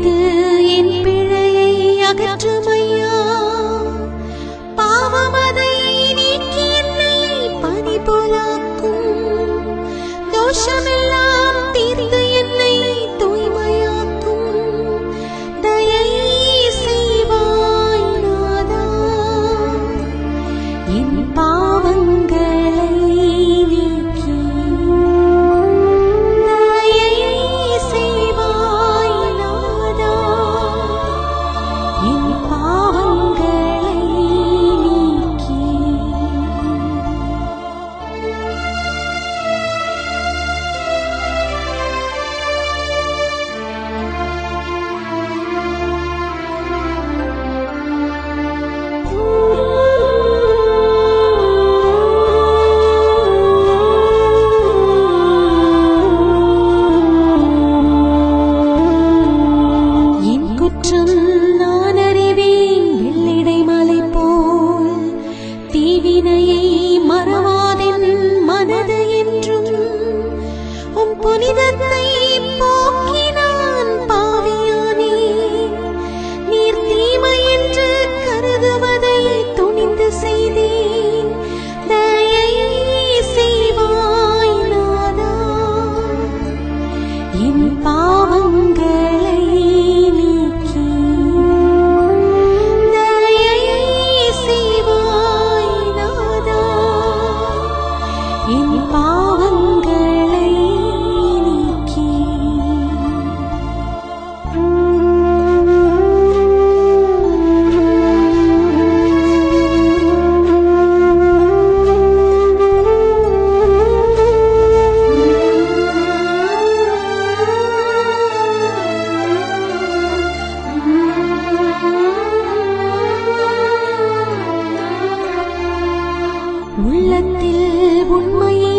மன்னித்து என் பிழையை அகற்றுமையா? பாவமதை நீக்கி என்னை பணி போலாக்கும் தோஷமெல்லாம் தீர்ந்து உள்ளத்தில் உண்மையை